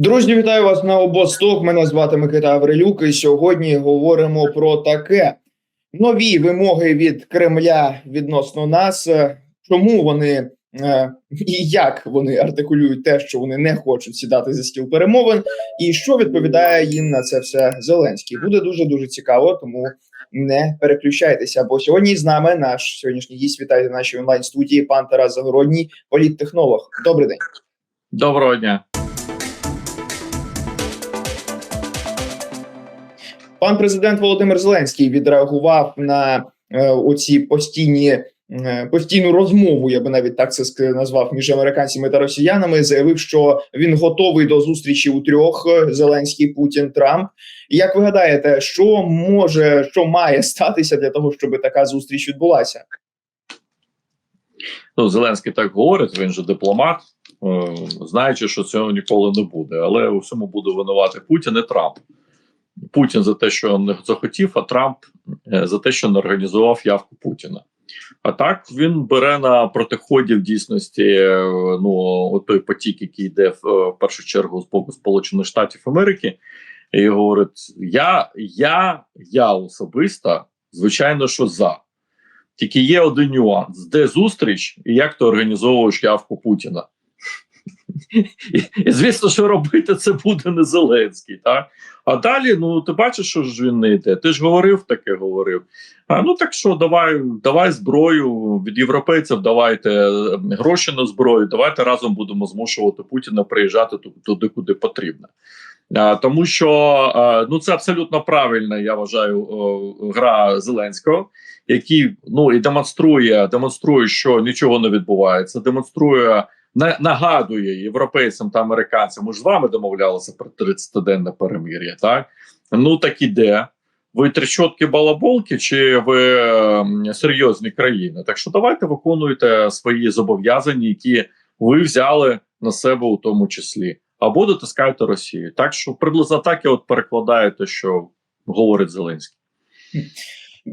Друзі, вітаю вас на обосток. Мене звати Микита Аврилюк. І сьогодні говоримо про таке нові вимоги від Кремля відносно нас. Чому вони е, і як вони артикулюють те, що вони не хочуть сідати за стіл перемовин, і що відповідає їм на це все Зеленський? Буде дуже дуже цікаво, тому не переключайтеся. Бо сьогодні з нами наш сьогоднішній гість вітає в нашій онлайн студії пан Тарас Загородній, політтехнолог. Добрий день. Доброго дня. Пан президент Володимир Зеленський відреагував на е, оці постійні е, постійну розмову. Я би навіть так це назвав між американцями та росіянами. Заявив, що він готовий до зустрічі у трьох: е, Зеленський, Путін, Трамп. Як ви гадаєте, що може що має статися для того, щоб така зустріч відбулася? Ну, Зеленський так говорить, він же дипломат, знаючи, що цього ніколи не буде. Але у всьому буде винувати Путін і Трамп. Путін за те, що не захотів, а Трамп е, за те, що не організував явку Путіна. А так він бере на протиході в дійсності е, ну, той потік, який йде е, в першу чергу з боку Сполучених Штатів Америки, і говорить: я, я, я особисто, звичайно, що за. Тільки є один нюанс: де зустріч і як ти організовуєш явку Путіна. І, звісно, що робити це буде не Зеленський. Так? А далі, ну ти бачиш, що ж він не йде. Ти ж говорив таке, говорив. А ну так що, давай, давай зброю від європейців, давайте е, гроші на зброю, давайте разом будемо змушувати Путіна приїжджати туди, куди потрібно. А, тому що а, ну це абсолютно правильна, я вважаю, о, гра Зеленського, який ну і демонструє, демонструє, що нічого не відбувається, демонструє. На- Нагадує європейцям та американцям, ми ж з вами домовлялися про 30-денне перемир'я, так? Ну так іде. Ви трещотки балаболки, чи ви серйозні країни? Так що давайте виконуйте свої зобов'язання, які ви взяли на себе у тому числі, або дотискайте Росію. Так що приблизно так я от перекладаю те, що говорить Зеленський.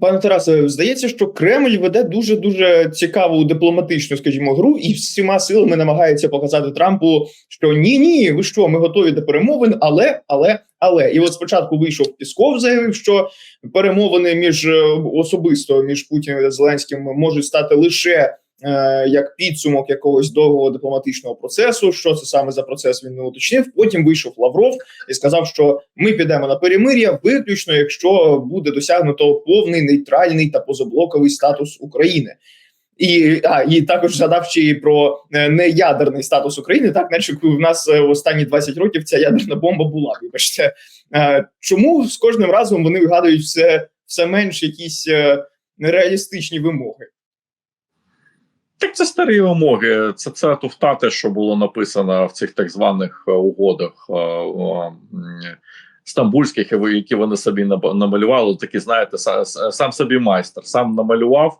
Пане Тарасе, здається, що Кремль веде дуже дуже цікаву дипломатичну, скажімо, гру, і всіма силами намагається показати Трампу, що ні, ні, ви що, ми готові до перемовин, але, але, але. І от спочатку вийшов Пісков, заявив, що перемовини між е, особисто між Путіним та Зеленським можуть стати лише. Е, Як підсумок якогось довгого дипломатичного процесу, що це саме за процес він не уточнив. Потім вийшов Лавров і сказав, що ми підемо на перемир'я, виключно якщо буде досягнуто повний нейтральний та позаблоковий статус України. І а і також згадав ще й про е, неядерний статус України, так наче в нас е, в останні 20 років ця ядерна бомба була. Вибачте, чому з кожним разом вони вигадують все, все менш якісь нереалістичні вимоги? Так це старі вимоги. Це це туфта, те, що було написано в цих так званих е, угодах е, стамбульських, які вони собі намалювали. Такі, знаєте, сам собі майстер, сам намалював,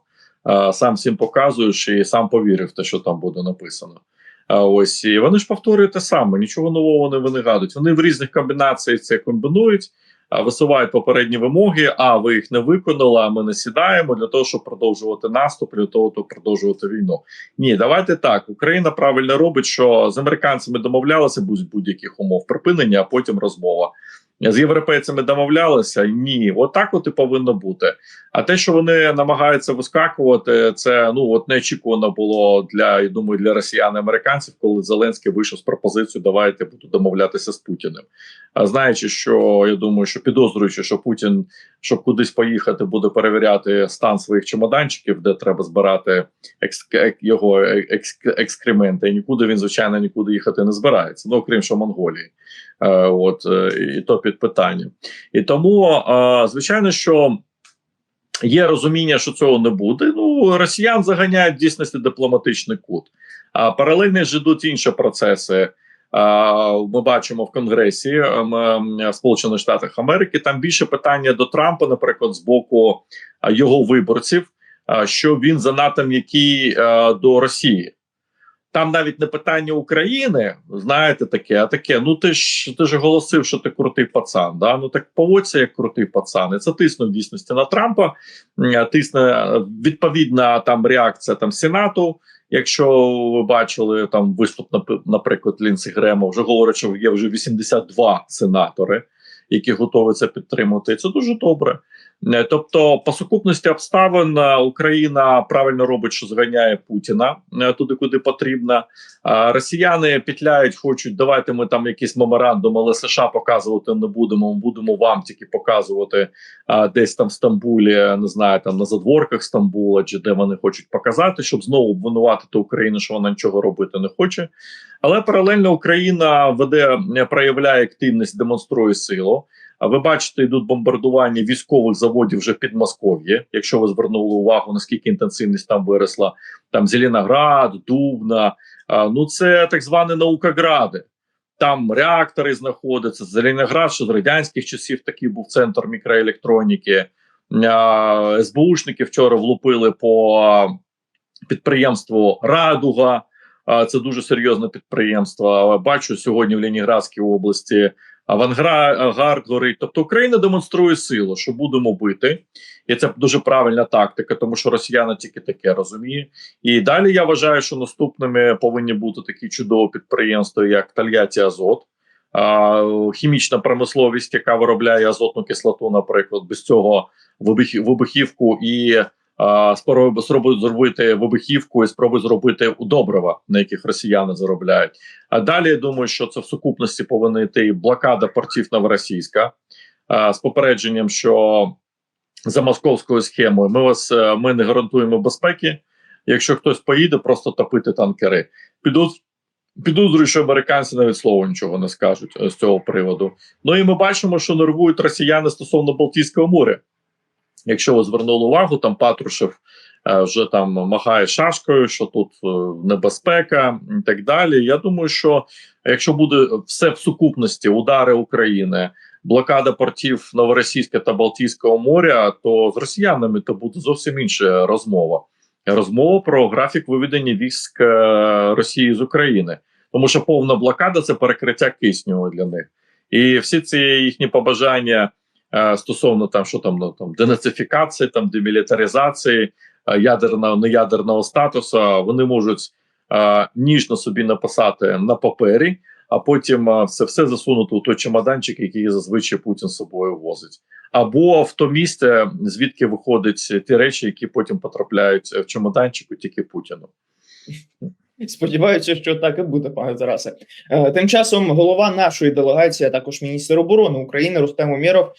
е, сам всім показуєш і сам повірив те, що там буде написано. Ось і вони ж повторюють те саме, нічого нового не винагадують. Вони в різних комбінаціях це комбінують, висувають попередні вимоги. А ви їх не виконали, а ми не сідаємо для того, щоб продовжувати наступ, для того, щоб продовжувати війну. Ні, давайте так. Україна правильно робить, що з американцями домовлялися будь будь-яких умов припинення, а потім розмова. З європейцями домовлялися? Ні, отак от і повинно бути. А те, що вони намагаються вискакувати, це ну от неочікувано було для я думаю, для росіян і американців, коли Зеленський вийшов з пропозицією Давайте буду домовлятися з Путіним. А знаючи, що я думаю, що підозрюючи, що Путін, щоб кудись поїхати, буде перевіряти стан своїх чемоданчиків, де треба збирати екс, його екс, екскременти. І нікуди він, звичайно, нікуди їхати не збирається. Ну окрім що Монголії. Е, от е, і то під питанням. І тому, е, звичайно, що. Є розуміння, що цього не буде. Ну росіян заганяють в дійсності дипломатичний кут. А паралельно ж ідуть інші процеси. Ми бачимо в Конгресі Сполучених Штатів Америки. Там більше питання до Трампа, наприклад, з боку його виборців, що він занадто м'який до Росії. Там навіть не питання України, знаєте, таке, а таке. Ну ти ж ти ж оголосив, що ти крутий пацан. Да? Ну так поводься як крутий пацан. І це тисне в дійсності на Трампа. Тисне е, відповідна там реакція там Сенату Якщо ви бачили там виступ, наприклад, Лінсі Грема, вже говорять, що є вже 82 сенатори, які готові це підтримувати. І це дуже добре. Е, Тобто, по сукупності обставин е, Україна правильно робить, що зганяє Путіна е, туди, куди потрібно. Росіяни петляють, хочуть давайте ми там якийсь меморандум, але США показувати не будемо. Ми будемо вам тільки показувати десь там в Стамбулі, не знаю, там на задворках Стамбула, чи де вони хочуть показати, щоб знову обвинуватити Україну, що вона нічого робити не хоче. Але паралельно Україна веде, проявляє активність, демонструє силу. Ви бачите, йдуть бомбардування військових заводів вже під Москов'є. Якщо ви звернули увагу, наскільки інтенсивність там виросла, там Зеленоград, Дубна. Ну це так звані наукогради. Там реактори знаходяться. Зеленоград, що з радянських часів такий був центр мікроелектроніки. СБУшники вчора влупили по підприємству Радуга. Це дуже серйозне підприємство. Бачу сьогодні в Леніградській області авангард горить. Тобто Україна демонструє силу, що будемо бити, і це дуже правильна тактика, тому що росіяни тільки таке розуміє. І далі я вважаю, що наступними повинні бути такі чудові підприємства, як Тольятті Азот. Хімічна промисловість, яка виробляє азотну кислоту, наприклад, без цього вибух, вибухівку і спробує зробити вибухівку і спробує зробити у добрива, на яких росіяни заробляють. А далі я думаю, що це в сукупності повинна йти блокада портів новоросійська з попередженням, що за московською схемою ми вас е, ми не гарантуємо безпеки. Якщо хтось поїде, просто топити танкери. Підозрюю, що американці навіть слова нічого не скажуть е, з цього приводу. Ну і ми бачимо, що нервують росіяни стосовно Балтійського моря. Якщо ви звернули увагу, там Патрушев е, вже там махає шашкою, що тут е, небезпека і так далі. Я думаю, що якщо буде все в сукупності, удари України, блокада портів Новоросійська та Балтійського моря, то з росіянами то буде зовсім інша розмова. Розмова про графік виведення військ е, Росії з України, тому що повна блокада це перекриття кисню для них, і всі ці їхні побажання стосовно там, що там ну там денацифікації, там демілітаризації, е, ядерного неядерного статусу, вони можуть е, ніжно собі написати на папері, а потім е, це все засунути у той чемоданчик, який зазвичай Путін з собою возить або в то місце, звідки виходять ті речі, які потім потрапляють в чемоданчику тільки Путіну. Сподіваюся, що так і буде, пане Тарасе. Е, Тим часом голова нашої делегації, а також міністр оборони України Рустем Умєров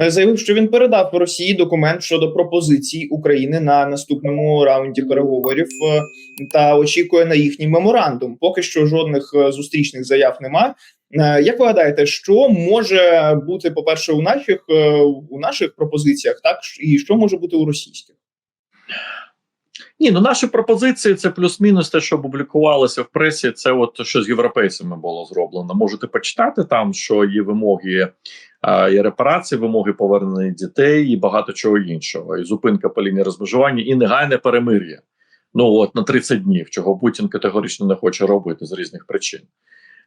е, заявив, що він передав Росії документ щодо пропозицій України на наступному раунді переговорів е, та очікує на їхній меморандум. Поки що жодних зустрічних заяв нема. Як ви гадаєте, що може бути, по перше, у наших у наших пропозиціях, так і що може бути у російських? Ні, ну наші пропозиції це плюс-мінус те, що публікувалося в пресі. Це от що з європейцями було зроблено. Можете почитати там, що є вимоги і репарації, вимоги повернення дітей і багато чого іншого. І зупинка по лінії розмежування, і негайне перемир'я. Ну от на 30 днів, чого Путін категорично не хоче робити з різних причин.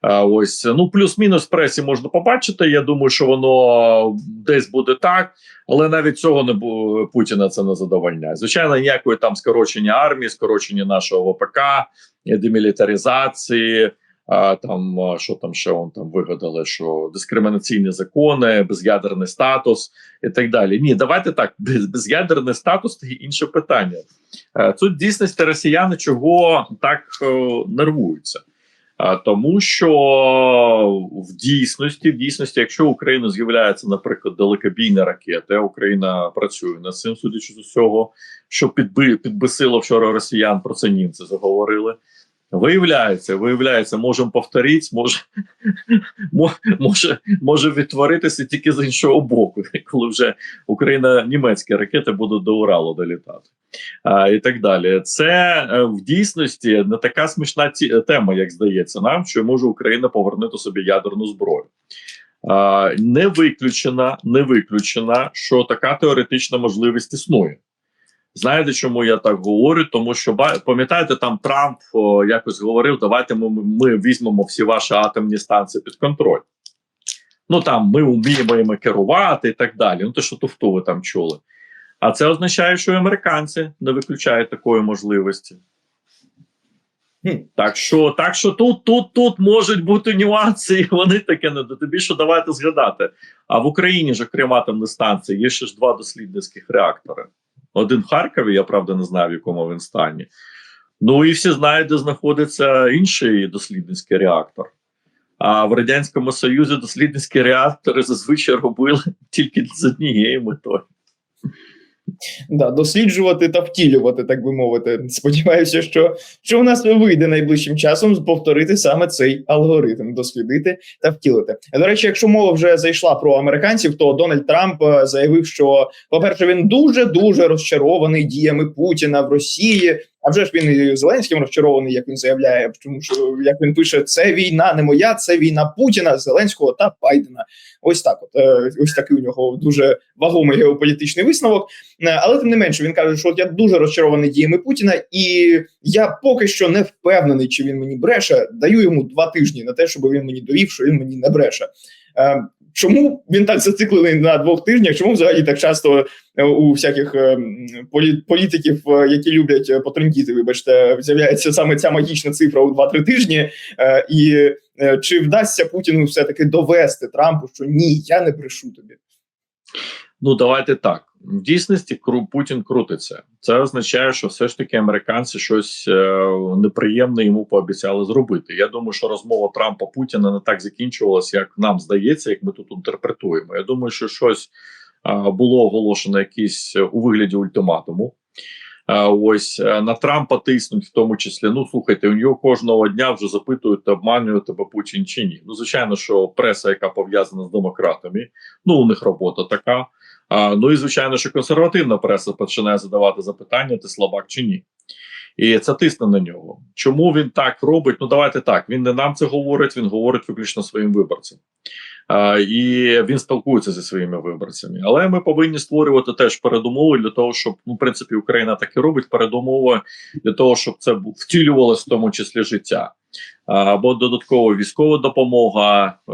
Ось ну плюс-мінус пресі можна побачити. Я думаю, що воно десь буде так, але навіть цього не бу- Путіна це не задовольняє. Звичайно, ніякої там скорочення армії, скорочення нашого ВПК, демілітаризації. А там що там ще он там вигадали, що дискримінаційні закони, без'ядерний статус і так далі. Ні, давайте так. Без, без'ядерний статус це інше питання. Е, Тут дійсності росіяни чого так е, нервуються. А, тому що в дійсності, в дійсності, якщо Україна з'являється, наприклад, далекобійна ракета, Україна працює над цим, судячи з усього, що підби, підбесило вчора росіян, про це німці заговорили. Виявляється, виявляється, можемо повторити, може, може, може відтворитися тільки з іншого боку, коли вже Україна німецькі ракети будуть до Уралу долітати. А, і так далі. Це е, в дійсності не така смішна тема, як здається нам, що може Україна повернути собі ядерну зброю. А, не виключена, не виключена, що така теоретична можливість існує. Знаєте, чому я так говорю? Тому що пам'ятаєте, там Трамп о, якось говорив: давайте ми, ми візьмемо всі ваші атомні станції під контроль. Ну там ми вміємо їми керувати і так далі. Ну, то що туфту ви там чули. А це означає, що і американці не виключають такої можливості. Так що, так що тут, тут, тут можуть бути нюанси, і вони таке не до тобі, що давайте згадати. А в Україні ж, окрім атомної станції, є ще ж два дослідницьких реактори. Один в Харкові, я правда не знаю, в якому він стані. Ну і всі знають, де знаходиться інший дослідницький реактор. А в Радянському Союзі дослідницькі реактори зазвичай робили тільки з однією метою. Да, досліджувати та втілювати, так би мовити. Сподіваюся, що, що у нас вийде найближчим часом повторити саме цей алгоритм, дослідити та втілити. До речі, якщо мова вже зайшла про американців, то Дональд Трамп е, заявив, що, по-перше, він дуже дуже розчарований діями Путіна в Росії. А вже ж він і Зеленським розчарований, як він заявляє, тому що як він пише, це війна не моя, це війна Путіна, Зеленського та Байдена. Ось так, от е, ось такий у нього дуже вагомий геополітичний висновок. Е, Але тим не менше він каже, що от я дуже розчарований діями Путіна, і я поки що не впевнений, чи він мені бреше. Даю йому два тижні на те, щоб він мені довів, що він мені не бреше. Чому він так зациклений на двох тижнях? Чому взагалі так часто е, у всяких е, політиків, е, які люблять потрендіти, вибачте, з'являється саме ця магічна цифра у 2-3 тижні? І чи вдасться Путіну все таки довести Трампу, що ні, я не брешу тобі? Ну, давайте так. В дійсності Путін крутиться. Це означає, що все ж таки американці щось е, неприємне йому пообіцяли зробити. Я думаю, що розмова Трампа Путіна не так закінчувалася, як нам здається, як ми тут інтерпретуємо. Я думаю, що щось е, було оголошено якісь е, у вигляді ультиматуму. Ось на Трампа тиснуть, в тому числі. Ну слухайте, у нього кожного дня вже запитують, обманює тебе Путін чи ні. Ну звичайно, що преса, яка пов'язана з демократами, ну у них робота така. А, ну і звичайно, що консервативна преса починає задавати запитання: ти слабак чи ні. І це тисне на нього. Чому він так робить? Ну давайте так. Він не нам це говорить, він говорить виключно своїм виборцям. А, і він спілкується зі своїми виборцями. Але ми повинні створювати теж передумови для того, щоб ну, в принципі Україна так і робить передумови для того, щоб це втілювалося в тому числі життя. Або додаткова військова допомога, е,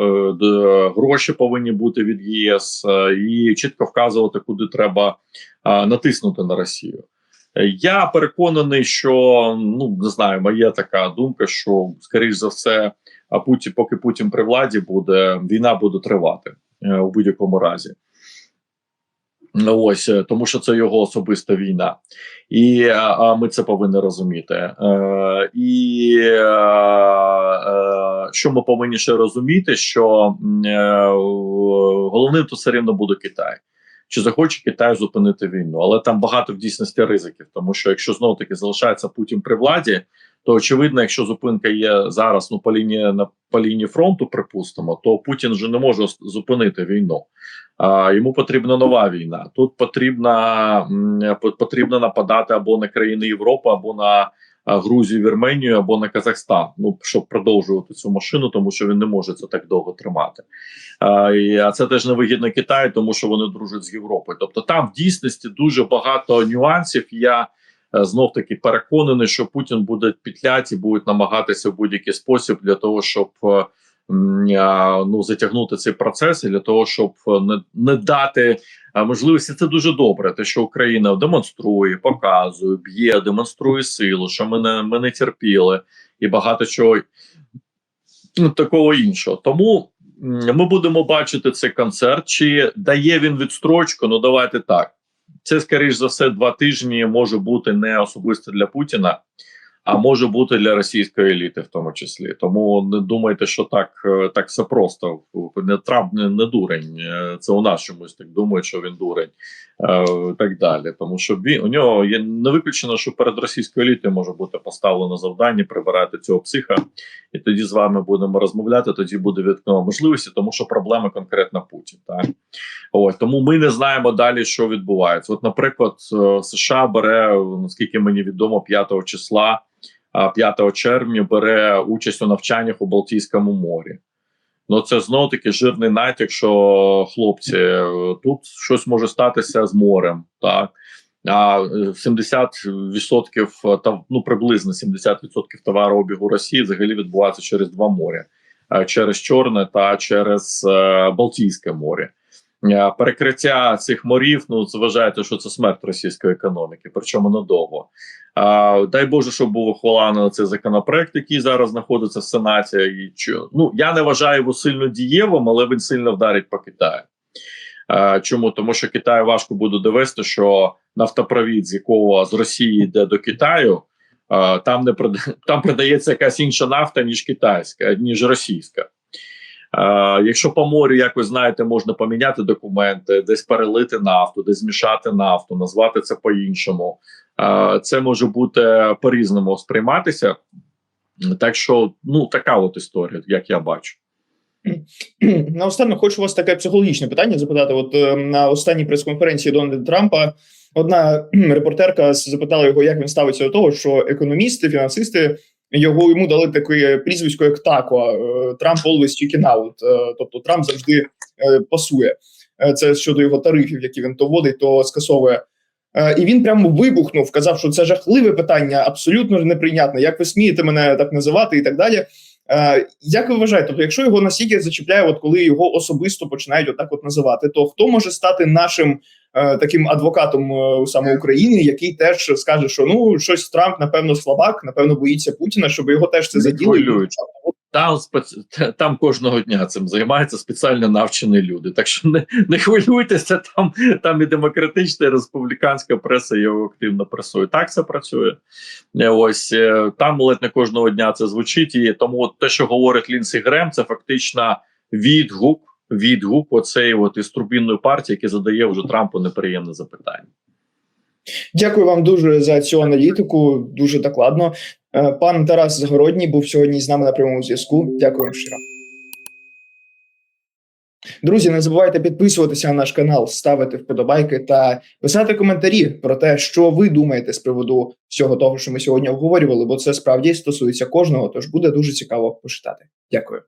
гроші повинні бути від ЄС е, і чітко вказувати, куди треба натиснути на Росію. Я переконаний, що ну не знаю, моя така думка, що скоріш за все, а Путін, поки Путін при владі буде, війна буде тривати е, у будь-якому разі. Ну, Ось е, тому, що це його особиста війна, і а, а ми це повинні розуміти. Е, і е, е, що ми повинні ще розуміти, що е, головним то все рівно буде Китай. Чи захоче Китай зупинити війну, але там багато в дійсності ризиків, тому що якщо знову таки залишається Путін при владі, то очевидно, якщо зупинка є зараз ну по лінії на по лінії фронту, припустимо, то Путін вже не може зупинити війну. Йому потрібна нова війна. Тут потрібна потрібно нападати або на країни Європи, або на Грузію, Вірменію, або на Казахстан. Ну щоб продовжувати цю машину, тому що він не може це так довго тримати. А, це теж невигідно Китаю, тому що вони дружать з Європою. Тобто, там в дійсності дуже багато нюансів. Я е, знов таки переконаний, що Путін буде петлять і будуть намагатися в будь-який спосіб для того, щоб е, ну затягнути цей процес, для того, щоб е, не, не дати можливості. Це дуже добре. Те, що Україна демонструє, показує, б'є, демонструє силу, що ми не ми не терпіли, і багато чого такого іншого. Тому ми будемо бачити цей концерт. Чи дає він відстрочку? Ну давайте так. Це, скоріш за все, два тижні може бути не особисто для Путіна, а може бути для російської еліти, в тому числі. Тому не думайте, що так е, так все просто. Не Трамп не, не дурень. Е, Це у нас чомусь так думають, що він дурень е, і так далі. Тому що він у нього є не виключено, що перед російською елітою може бути поставлено завдання прибирати цього психа, і тоді з вами будемо розмовляти. Тоді буде відкрита можливості, тому що проблема конкретно Путін. Так Ось тому ми не знаємо далі, що відбувається. От, наприклад, е, США бере наскільки мені відомо 5 числа, 5 червня бере участь у навчаннях у Балтійському морі. Ну це знову таки жирний натяк, що хлопці е, тут щось може статися з морем, так. А е, 70% та ну приблизно 70% товарообігу Росії взагалі відбувається через два моря: е, через Чорне та через е, Балтійське море. Е, Перекриття цих морів, ну зважаєте, що це смерть російської економіки, причому надовго. А, дай Боже, щоб був ухвалений цей законопроект, який зараз знаходиться в Сенаті. І ну я не вважаю його сильно дієвим, але він сильно вдарить по Китаю. А, чому? Тому що Китаю важко буде довести, що нафтопровід, з якого з Росії йде до Китаю, там не там продається якась інша нафта, ніж китайська, ніж російська. Е, якщо по морю якось знаєте, можна поміняти документи, десь перелити нафту, десь змішати нафту, назвати це по-іншому. Е, це може бути по-різному сприйматися. Так що, ну така от історія, як я бачу. Наостанок хочу вас таке психологічне питання запитати. От е, на останній прес-конференції Дональда Трампа одна репортерка запитала його, як він ставиться до того, що економісти, фінансисти його йому дали таке прізвисько, як тако. е, Трамп always chicken out. Е, Тобто Трамп завжди е, пасує. Е, Це щодо його тарифів, які він то вводить, то скасовує. Е, І він прямо вибухнув, казав, що це жахливе питання, абсолютно неприйнятне. Як ви смієте мене так називати і так далі. Е, Як ви вважаєте, тобто, якщо його настільки зачіпляє, от коли його особисто починають отак от називати, то хто може стати нашим е, таким адвокатом е, саме України, який теж скаже, що ну щось Трамп, напевно, слабак, напевно, боїться Путіна, щоб його теж це хвилюють. Там там кожного дня цим займаються спеціально навчені люди. Так що не, не хвилюйтеся, там, там і демократична, і республіканська преса його активно пресує. Так це працює. Е, Ось е, там ледь не кожного дня це звучить. І тому от те, що говорить Лінсі Грем, це фактично відгук. Відгук оцеї от із турбінної партії, який задає вже Трампу неприємне запитання. Дякую вам дуже за цю аналітику. Дуже докладно. Е, Пан Тарас Загородній був сьогодні з нами на прямому зв'язку. Дякую щиро. Друзі, не забувайте підписуватися на наш канал, ставити вподобайки та писати коментарі про те, що ви думаєте з приводу всього того, що ми сьогодні обговорювали, бо це справді стосується кожного. Тож буде дуже цікаво почитати. Дякую.